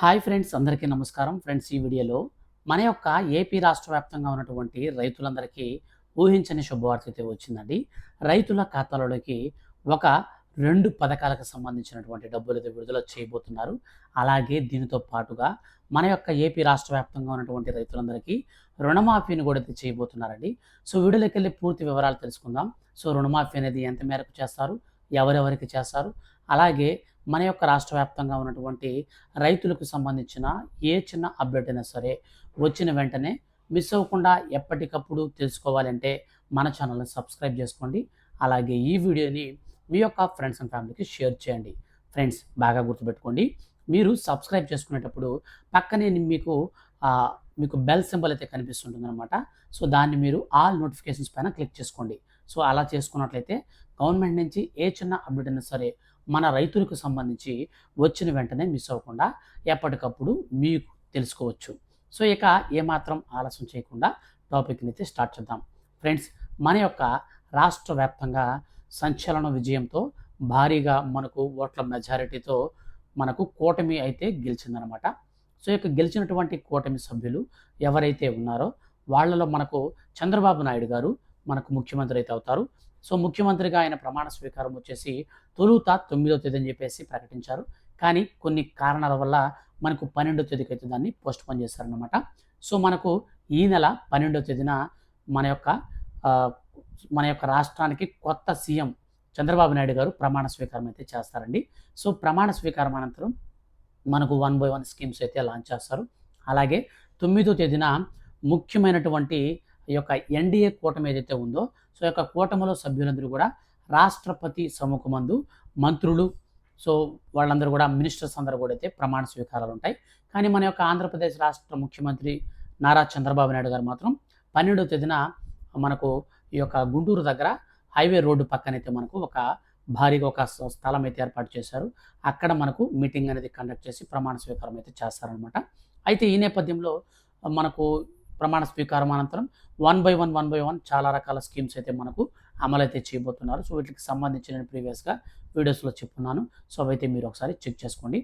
Hi friends అందరికీ నమస్కారం. Friends ఈ వీడియోలో మన యొక్క ఏపీ రాష్ట్ర వ్యాప్తంగా ఉన్నటువంటి రైతులందరికీ ఊహించని శుభవార్త అయితే వచ్చిందండి. రైతుల ఖాతాలలోకి ఒక రెండు పథకాలకు సంబంధించినటువంటి డబ్బులు అయితే విడుదల చేయబోతున్నారు. అలాగే దీనితో పాటుగా మన యొక్క ఏపీ రాష్ట్ర వ్యాప్తంగా ఉన్నటువంటి రైతులందరికీ రుణమాఫీని కూడా అయితే చేయబోతున్నారండి. సో వీడియోలోకి వెళ్ళి పూర్తి వివరాలు తెలుసుకుందాం. సో రుణమాఫీ అనేది ఎంత మేరకు చేస్తారు? ఎవరెవరికి చేస్తారు? అలాగే మన యొక్క రాష్ట్ర వ్యాప్తంగా ఉన్నటువంటి రైతులకు సంబంధించిన ఏ చిన్న అప్డేట్ అయినా సరే వచ్చిన వెంటనే మిస్ అవ్వకుండా ఎప్పటికప్పుడు తెలుసుకోవాలంటే మన ఛానల్ని సబ్స్క్రైబ్ చేసుకోండి. అలాగే ఈ వీడియోని మీ యొక్క ఫ్రెండ్స్ అండ్ ఫ్యామిలీకి షేర్ చేయండి. ఫ్రెండ్స్ బాగా గుర్తుపెట్టుకోండి. మీరు సబ్స్క్రైబ్ చేసుకునేటప్పుడు పక్కనే మీకు మీకు బెల్ సింబల్ అయితే కనిపిస్తుంటుంది అనమాట సో దాన్ని మీరు ఆల్ నోటిఫికేషన్స్ పైన క్లిక్ చేసుకోండి. సో అలా చేసుకున్నట్లయితే గవర్నమెంట్ నుంచి ఏ చిన్న అప్డేట్ అయినా సరే మన రైతులకు సంబంధించి వచ్చిన వెంటనే మిస్ అవ్వకుండా ఎప్పటికప్పుడు మీకు తెలుసుకోవచ్చు. సో ఇక ఏమాత్రం ఆలస్యం చేయకుండా టాపిక్ని అయితే స్టార్ట్ చేద్దాం. ఫ్రెండ్స్ మన యొక్క రాష్ట్ర వ్యాప్తంగా సంచలన విజయంతో భారీగా మనకు ఓట్ల మెజారిటీతో మనకు కూటమి అయితే గెలిచిందనమాట. సో ఇక గెలిచినటువంటి కూటమి సభ్యులు ఎవరైతే ఉన్నారో వాళ్ళలో మనకు చంద్రబాబు నాయుడు గారు మనకు ముఖ్యమంత్రి అయితే అవుతారు. సో ముఖ్యమంత్రిగా ఆయన ప్రమాణ స్వీకారం వచ్చేసి తొలుత తొమ్మిదో తేదీ అని చెప్పేసి ప్రకటించారు. కానీ కొన్ని కారణాల వల్ల మనకు పన్నెండో తేదీకి అయితే దాన్ని పోస్ట్ పోన్ చేశారనమాట సో మనకు ఈ నెల పన్నెండో తేదీన మన యొక్క మన యొక్క రాష్ట్రానికి కొత్త సీఎం చంద్రబాబు నాయుడు గారు ప్రమాణ స్వీకారం అయితే చేస్తారండి. సో ప్రమాణ స్వీకారం అనంతరం మనకు వన్ బై వన్ స్కీమ్స్ అయితే లాంచ్ చేస్తారు. అలాగే తొమ్మిదో తేదీన ముఖ్యమైనటువంటి ఈ యొక్క ఎన్డీఏ కూటమి ఏదైతే ఉందో సో ఈ యొక్క కూటమిలో సభ్యులందరూ కూడా రాష్ట్రపతి సముఖమందు మంత్రులు సో వాళ్ళందరూ కూడా మినిస్టర్స్ అందరూ కూడా అయితే ప్రమాణ స్వీకారాలు ఉంటాయి. కానీ మన యొక్క ఆంధ్రప్రదేశ్ రాష్ట్ర ముఖ్యమంత్రి నారా చంద్రబాబు నాయుడు గారు మాత్రం పన్నెండవ తేదీన మనకు ఈ యొక్క గుంటూరు దగ్గర హైవే రోడ్డు పక్కనైతే మనకు ఒక భారీగా ఒక స్థలం అయితే ఏర్పాటు చేశారు. అక్కడ మనకు మీటింగ్ అనేది కండక్ట్ చేసి ప్రమాణ స్వీకారం అయితే చేస్తారనమాట అయితే ఈ నేపథ్యంలో మనకు ప్రమాణ స్వీకారం అనంతరం one by one one by one చాలా రకాల స్కీమ్స్ అయితే మనకు అమలైతే చేయబోతున్నారు. సో వీటికి సంబంధించి నేను ప్రీవియస్గా వీడియోస్లో చెప్పున్నాను. సో అవైతే మీరు ఒకసారి చెక్ చేసుకోండి.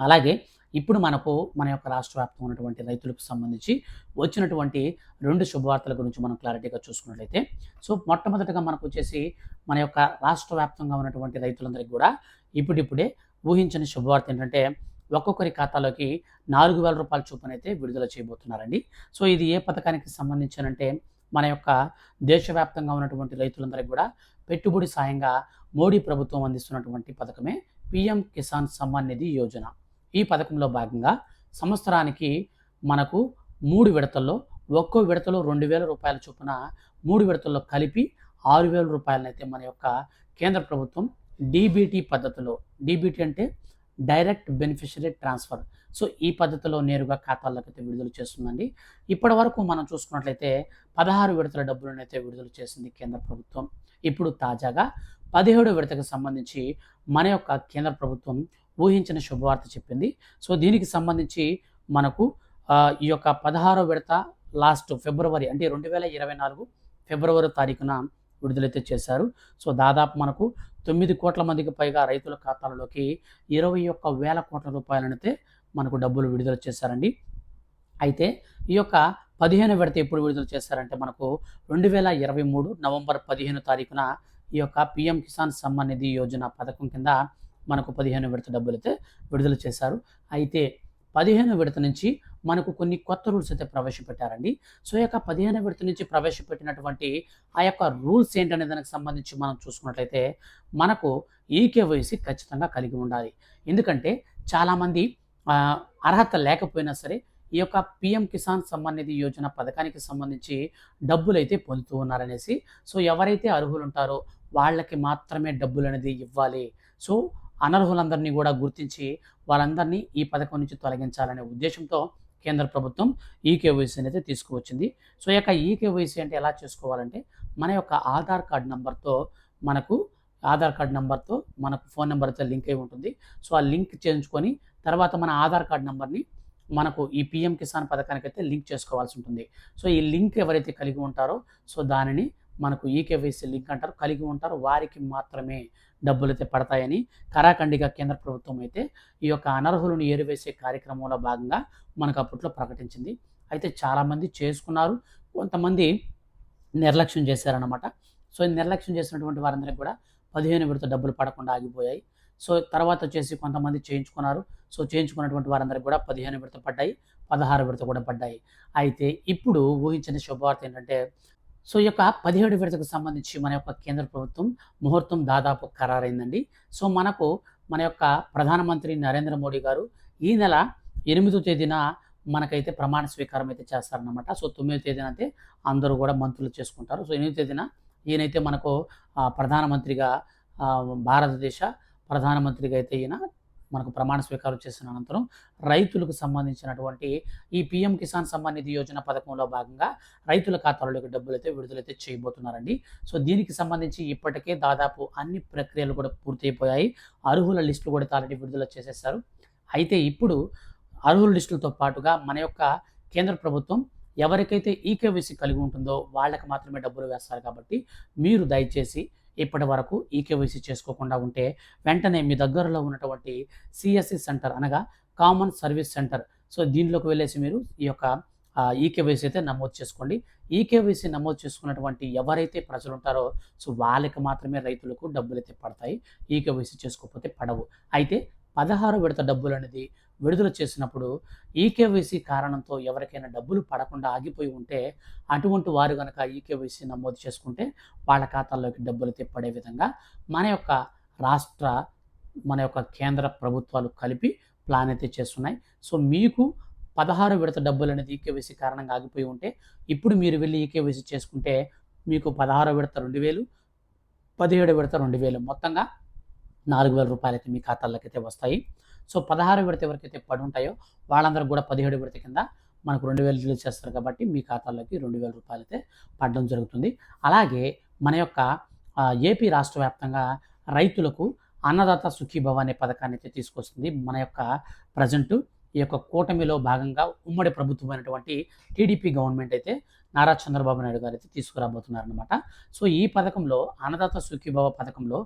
అలాగే ఇప్పుడు మనకు మన యొక్క రాష్ట్ర వ్యాప్తంగా ఉన్నటువంటి రైతులకు సంబంధించి వచ్చినటువంటి రెండు శుభవార్తల గురించి మనం క్లారిటీగా చూసుకున్నట్లయితే సో మొట్టమొదటిగా మనకు వచ్చేసి మన యొక్క రాష్ట్ర వ్యాప్తంగా ఉన్నటువంటి రైతులందరికీ కూడా ఇప్పుడిప్పుడే ఊహించని శుభవార్త ఏంటంటే ఒక్కొక్కరి ఖాతాలోకి నాలుగు వేల రూపాయల చొప్పునైతే విడుదల చేయబోతున్నారండి. సో ఇది ఏ పథకానికి సంబంధించినంటే మన యొక్క దేశవ్యాప్తంగా ఉన్నటువంటి రైతులందరికీ కూడా పెట్టుబడి సాయంగా మోడీ ప్రభుత్వం అందిస్తున్నటువంటి పథకమే పిఎం కిసాన్ సమ్మాన్ నిధి యోజన. ఈ పథకంలో భాగంగా సంవత్సరానికి మనకు మూడు విడతల్లో ఒక్కో విడతలో రెండు వేల రూపాయల చొప్పున మూడు విడతల్లో కలిపి ఆరు వేల రూపాయలనైతే మన యొక్క కేంద్ర ప్రభుత్వం డీబీటీ పద్ధతిలో డీబీటీ అంటే డైరెక్ట్ బెనిఫిషరీ ట్రాన్స్ఫర్. సో ఈ పద్ధతిలో నేరుగా ఖాతాల్లోకి అయితే విడుదల చేస్తుందండి. ఇప్పటి వరకు మనం చూసుకున్నట్లయితే పదహారు విడతల డబ్బులను అయితే విడుదల చేసింది కేంద్ర ప్రభుత్వం. ఇప్పుడు తాజాగా పదిహేడు విడతకు సంబంధించి మన యొక్క కేంద్ర ప్రభుత్వం ఊహించిన శుభవార్త చెప్పింది. సో దీనికి సంబంధించి మనకు ఈ యొక్క పదహారో విడత లాస్ట్ ఫిబ్రవరి అంటే రెండు వేల ఇరవై నాలుగు ఫిబ్రవరి తారీఖున విడుదలైతే చేశారు. సో దాదాపు మనకు తొమ్మిది కోట్ల మందికి పైగా రైతుల ఖాతాలలోకి ఇరవై ఒక్క వేల కోట్ల రూపాయలనైతే మనకు డబ్బులు విడుదల చేశారండి. అయితే ఈ యొక్క పదిహేను విడత ఎప్పుడు విడుదల చేశారంటే మనకు రెండు వేల ఇరవై మూడు నవంబర్ పదిహేను తారీఖున ఈ యొక్క పిఎం కిసాన్ సమ్మాన్ నిధి యోజన పథకం కింద మనకు పదిహేను విడత డబ్బులు అయితే విడుదల చేశారు. అయితే పదిహేను విడత నుంచి మనకు కొన్ని కొత్త రూల్స్ అయితే ప్రవేశపెట్టారండి. సో యొక్క పదిహేను విడత నుంచి ప్రవేశపెట్టినటువంటి ఆ యొక్క రూల్స్ ఏంటనే దానికి సంబంధించి మనం చూసుకున్నట్లయితే మనకు ఈకేవైసీ ఖచ్చితంగా కలిగి ఉండాలి. ఎందుకంటే చాలామంది అర్హత లేకపోయినా సరే ఈ యొక్క పిఎం కిసాన్ సమ్మాన్ నిధి యోజన పథకానికి సంబంధించి డబ్బులు అయితే పొందుతూ ఉన్నారనేసి సో ఎవరైతే అర్హులు ఉంటారో వాళ్ళకి మాత్రమే డబ్బులు అనేది ఇవ్వాలి. సో అనర్హులందరినీ కూడా గుర్తించి వాళ్ళందరినీ ఈ పథకం నుంచి తొలగించాలనే ఉద్దేశంతో కేంద్ర ప్రభుత్వం ఈకేవైసీని అయితే తీసుకువచ్చింది. సో ఈ యొక్క ఈకేవైసీ అంటే ఎలా చేసుకోవాలంటే మన యొక్క ఆధార్ కార్డ్ నెంబర్తో మనకు ఆధార్ కార్డ్ నెంబర్తో మనకు ఫోన్ నెంబర్ అయితే లింక్ అయి ఉంటుంది. సో ఆ లింక్ చేయించుకొని తర్వాత మన ఆధార్ కార్డ్ నెంబర్ని మనకు ఈ పిఎం కిసాన్ పథకానికి అయితే లింక్ చేసుకోవాల్సి ఉంటుంది. సో ఈ లింక్ ఎవరైతే కలిగి ఉంటారో సో దానిని మనకు ఈకేవైసీ లింక్ అంటారు. కలిగి ఉంటారు. వారికి మాత్రమే డబ్బులు అయితే పడతాయని కరాఖండిగా కేంద్ర ప్రభుత్వం అయితే ఈ యొక్క అనర్హులను ఏరివేసే కార్యక్రమంలో భాగంగా మనకు అప్పట్లో ప్రకటించింది. అయితే చాలామంది చేసుకున్నారు. కొంతమంది నిర్లక్ష్యం చేశారనమాట సో నిర్లక్ష్యం చేసినటువంటి వారందరికీ కూడా పదిహేను విడత డబ్బులు పడకుండా ఆగిపోయాయి. సో తర్వాత వచ్చేసి కొంతమంది చేయించుకున్నారు. సో చేయించుకున్నటువంటి వారందరికీ కూడా పదిహేను విడత పడ్డాయి. పదహారు విడత కూడా పడ్డాయి. అయితే ఇప్పుడు ఊహించిన శుభవార్త ఏంటంటే సో ఈ యొక్క పదిహేడు విడతకు సంబంధించి మన యొక్క కేంద్ర ప్రభుత్వం ముహూర్తం దాదాపు ఖరారైందండి. సో మనకు మన యొక్క ప్రధానమంత్రి నరేంద్ర మోడీ గారు ఈ నెల ఎనిమిదో తేదీన మనకైతే ప్రమాణ స్వీకారం అయితే చేస్తారనమాట సో తొమ్మిదో తేదీన అయితే అందరూ కూడా మంత్రులు చేసుకుంటారు. సో ఎనిమిదో తేదీన ఈయనైతే మనకు ప్రధానమంత్రిగా భారతదేశ ప్రధానమంత్రిగా అయితే ఈయన మనకు ప్రమాణ స్వీకారం చేసిన అనంతరం రైతులకు సంబంధించినటువంటి ఈ పిఎం కిసాన్ సమ్మాన్ నిధి యోజన పథకంలో భాగంగా రైతుల ఖాతాలోకి డబ్బులు అయితే విడుదలైతే చేయబోతున్నారండి. సో దీనికి సంబంధించి ఇప్పటికే దాదాపు అన్ని ప్రక్రియలు కూడా పూర్తయిపోయాయి. అర్హుల లిస్టులు కూడా ఆల్రెడీ విడుదల చేసేసారు. అయితే ఇప్పుడు అర్హుల లిస్టులతో పాటుగా మన యొక్క కేంద్ర ప్రభుత్వం ఎవరికైతే ఈకేవీసీ కలిగి ఉంటుందో వాళ్ళకి మాత్రమే డబ్బులు వేస్తారు కాబట్టి మీరు దయచేసి ఇప్పటి వరకు ఈకేవైసీ చేసుకోకుండా ఉంటే వెంటనే మీ దగ్గరలో ఉన్నటువంటి సిఎస్సి సెంటర్ అనగా కామన్ సర్వీస్ సెంటర్. సో దీనిలోకి వెళ్ళేసి మీరు ఈ యొక్క ఈకేవైసీ అయితే నమోదు చేసుకోండి. ఈకేవైసీ నమోదు చేసుకున్నటువంటి ఎవరైతే ప్రజలు ఉంటారో సో వాళ్ళకి మాత్రమే రైతులకు డబ్బులు అయితే పడతాయి. ఈకేవైసీ చేసుకోకపోతే పడవు. అయితే పదహారు విడత డబ్బులు అనేది విడుదల చేసినప్పుడు ఈకేవైసీ కారణంతో ఎవరికైనా డబ్బులు పడకుండా ఆగిపోయి ఉంటే అటువంటి వారు కనుక ఈకేవైసీ నమోదు చేసుకుంటే వాళ్ళ ఖాతాల్లోకి డబ్బులు అయితే పడే విధంగా మన యొక్క రాష్ట్ర మన యొక్క కేంద్ర ప్రభుత్వాలు కలిపి ప్లాన్ అయితే చేస్తున్నాయి. సో మీకు పదహారు విడత డబ్బులు అనేది ఈకేవైసీ కారణంగా ఆగిపోయి ఉంటే ఇప్పుడు మీరు వెళ్ళి ఈకేవైసీ చేసుకుంటే మీకు పదహారు విడత రెండు వేలు పదిహేడు విడత రెండు వేలు. మొత్తంగా నాలుగు వేల రూపాయలు అయితే మీ ఖాతాల్లోకి అయితే వస్తాయి. సో పదహారు విడత ఎవరికైతే పడి ఉంటాయో వాళ్ళందరూ కూడా పదిహేడు విడత కింద మనకు రెండు వేలు రిలీజ్ చేస్తారు కాబట్టి మీ ఖాతాల్లోకి రెండు వేల రూపాయలు అయితే పడడం జరుగుతుంది. అలాగే మన యొక్క ఏపీ రాష్ట్ర వ్యాప్తంగా రైతులకు అన్నదాత సుఖీభవ అనే పథకాన్ని అయితే తీసుకొస్తుంది. మన యొక్క ప్రజెంట్ ఈ యొక్క కూటమిలో భాగంగా ఉమ్మడి ప్రభుత్వం అయినటువంటి టీడీపీ గవర్నమెంట్ అయితే నారా చంద్రబాబు నాయుడు గారు అయితే తీసుకురాబోతున్నారనమాట సో ఈ పథకంలో అన్నదాత సుఖీభవ పథకంలో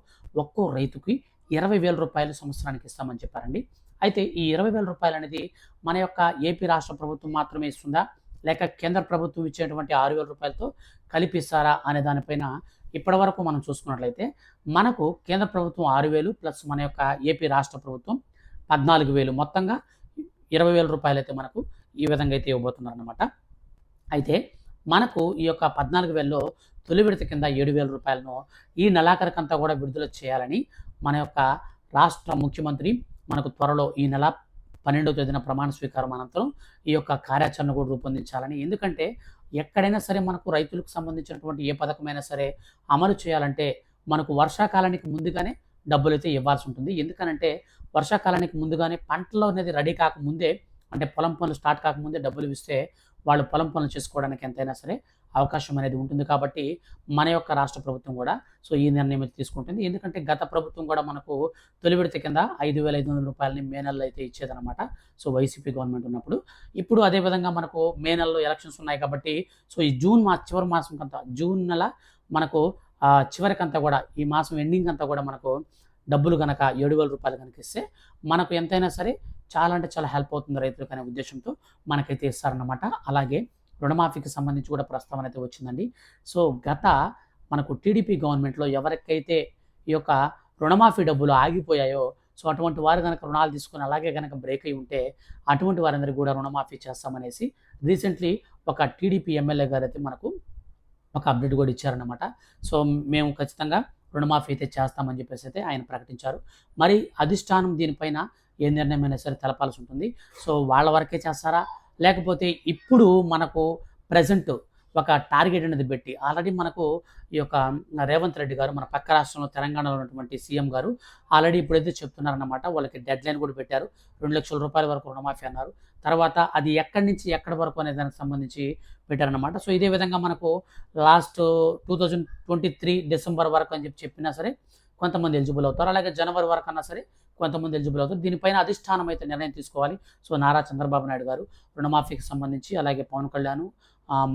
ఒక్కో రైతుకి ఇరవై వేల రూపాయలు సంవత్సరానికి ఇస్తామని చెప్పారండి. అయితే ఈ ఇరవై వేల రూపాయలు అనేది మన యొక్క ఏపీ రాష్ట్ర ప్రభుత్వం మాత్రమే ఇస్తుందా? లేక కేంద్ర ప్రభుత్వం ఇచ్చేటువంటి ఆరు వేల రూపాయలతో కలిపిస్తారా అనే దానిపైన ఇప్పటివరకు మనం చూసుకున్నట్లయితే మనకు కేంద్ర ప్రభుత్వం ఆరు వేలు ప్లస్ మన యొక్క ఏపీ రాష్ట్ర ప్రభుత్వం పద్నాలుగు వేలు. మొత్తంగా ఇరవై వేల రూపాయలు అయితే మనకు ఈ విధంగా అయితే ఇవ్వబోతున్నారు అనమాట అయితే మనకు ఈ యొక్క పద్నాలుగు వేలలో తొలి విడత కింద ఏడు వేల రూపాయలను ఈ నెలాఖరికంతా కూడా విడుదల చేయాలని మన యొక్క రాష్ట్ర ముఖ్యమంత్రి మనకు త్వరలో ఈ నెల పన్నెండవ తేదీన ప్రమాణ స్వీకారం అనంతరం ఈ యొక్క కార్యాచరణ కూడా రూపొందించాలని. ఎందుకంటే ఎక్కడైనా సరే మనకు రైతులకు సంబంధించినటువంటి ఏ పథకమైనా సరే అమలు చేయాలంటే మనకు వర్షాకాలానికి ముందుగానే డబ్బులు అయితే ఇవ్వాల్సి ఉంటుంది. ఎందుకనంటే వర్షాకాలానికి ముందుగానే పంటలో అనేది రెడీ కాకముందే అంటే పొలం పనులు స్టార్ట్ కాకముందే డబ్బులు ఇస్తే వాళ్ళు పొలం పనులు చేసుకోవడానికి ఎంతైనా సరే అవకాశం అనేది ఉంటుంది కాబట్టి మన యొక్క రాష్ట్ర ప్రభుత్వం కూడా సో ఈ నిర్ణయం అయితే తీసుకుంటుంది. ఎందుకంటే గత ప్రభుత్వం కూడా మనకు తొలి విడత కింద ఐదు వేల ఐదు వందల రూపాయలని మే నెలలో అయితే ఇచ్చేదనమాట సో వైసీపీ గవర్నమెంట్ ఉన్నప్పుడు. ఇప్పుడు అదేవిధంగా మనకు మే నెలలో ఎలక్షన్స్ ఉన్నాయి కాబట్టి సో ఈ జూన్ మా చివరి మాసం కంతా జూన్ నెల మనకు చివరికంతా కూడా ఈ మాసం ఎండింగ్ అంతా కూడా మనకు డబ్బులు కనుక ఏడు వేల రూపాయలు కనుక ఇస్తే మనకు ఎంతైనా సరే చాలా అంటే చాలా హెల్ప్ అవుతుంది రైతులకు అనే ఉద్దేశంతో మనకైతే ఇస్తారన్నమాట. అలాగే రుణమాఫీకి సంబంధించి కూడా ప్రస్తావన అయితే వచ్చిందండి. సో గత మనకు టీడీపీ గవర్నమెంట్లో ఎవరికైతే ఈ యొక్క రుణమాఫీ డబ్బులు ఆగిపోయాయో సో అటువంటి వారు కనుక రుణాలు తీసుకుని అలాగే కనుక బ్రేక్ అయి ఉంటే అటువంటి వారందరికీ కూడా రుణమాఫీ చేస్తామనేసి రీసెంట్లీ ఒక టీడీపీ ఎమ్మెల్యే గారు అయితే మనకు ఒక అప్డేట్ కూడా ఇచ్చారన్నమాట. సో మేము ఖచ్చితంగా రుణమాఫీ అయితే చేస్తామని చెప్పేసి అయితే ఆయన ప్రకటించారు. మరి అధిష్టానం దీనిపైన ఏ నిర్ణయమైనా సరే తెలపాల్సి ఉంటుంది. సో వాళ్ళ వరకే చేస్తారా? లేకపోతే ఇప్పుడు మనకు ప్రజెంట్ ఒక టార్గెట్ అనేది పెట్టి ఆల్రెడీ మనకు ఈ యొక్క రేవంత్ రెడ్డి గారు మన పక్క రాష్ట్రంలో తెలంగాణలో ఉన్నటువంటి సీఎం గారు ఆల్రెడీ ఇప్పుడైతే చెప్తున్నారన్నమాట వాళ్ళకి డెడ్ లైన్ కూడా పెట్టారు. రెండు లక్షల రూపాయల వరకు రుణమాఫీ అన్నారు. తర్వాత అది ఎక్కడి నుంచి ఎక్కడి వరకు అనే దానికి సంబంధించి పెట్టారనమాట సో ఇదే విధంగా మనకు last two thousand twenty three December వరకు అని చెప్పి చెప్పినా సరే కొంతమంది ఎలిజిబుల్ అవుతారు. అలాగే జనవరి వరకు అన్నా సరే కొంతమంది ఎలిజిబుల్ అవుతారు. దీనిపైన అధిష్టానం అయితే నిర్ణయం తీసుకోవాలి. సో నారా చంద్రబాబు నాయుడు గారు రుణమాఫీకి సంబంధించి అలాగే పవన్ కళ్యాణ్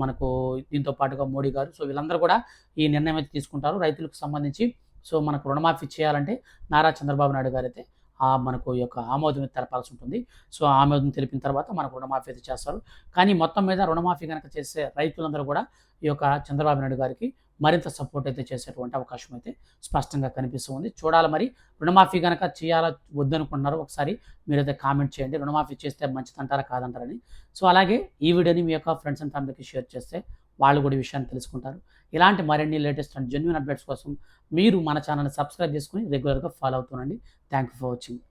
మనకు దీంతో పాటుగా మోడీ గారు సో వీళ్ళందరూ కూడా ఈ నిర్ణయం అయితే తీసుకుంటారు. రైతులకు సంబంధించి సో మనకు రుణమాఫీ చేయాలంటే నారా చంద్రబాబు నాయుడు గారు అయితే మనకు ఈ యొక్క ఆమోదం తెలపాల్సి ఉంటుంది. సో ఆమోదం తెలిపిన తర్వాత మనకు రుణమాఫీ అయితే చేస్తారు. కానీ మొత్తం మీద రుణమాఫీ కనుక చేసే రైతులందరూ కూడా ఈ యొక్క చంద్రబాబు నాయుడు గారికి మరింత సపోర్ట్ అయితే చేసేటువంటి అవకాశం అయితే స్పష్టంగా కనిపిస్తుంది చూడాలి మరి రుణమాఫీ కనుక చేయాలా వద్దనుకుంటున్నారో ఒకసారి మీరైతే కామెంట్ చేయండి. రుణమాఫీ చేస్తే మంచిదంటారా కాదంటారని. సో అలాగే ఈ వీడియోని మీ యొక్క ఫ్రెండ్స్ అండ్ ఫ్యామిలీకి షేర్ చేస్తే వాళ్ళు కూడా విషయాన్ని తెలుసుకుంటారు. ఇలాంటి మరిన్ని లేటెస్ట్ అండ్ జెన్యున్ అప్డేట్స్ కోసం మీరు మన ఛానల్ని సబ్స్క్రైబ్ చేసుకుని రెగ్యులర్గా ఫాలో అవుతుండండి థ్యాంక్ యూ ఫర్ వాచింగ్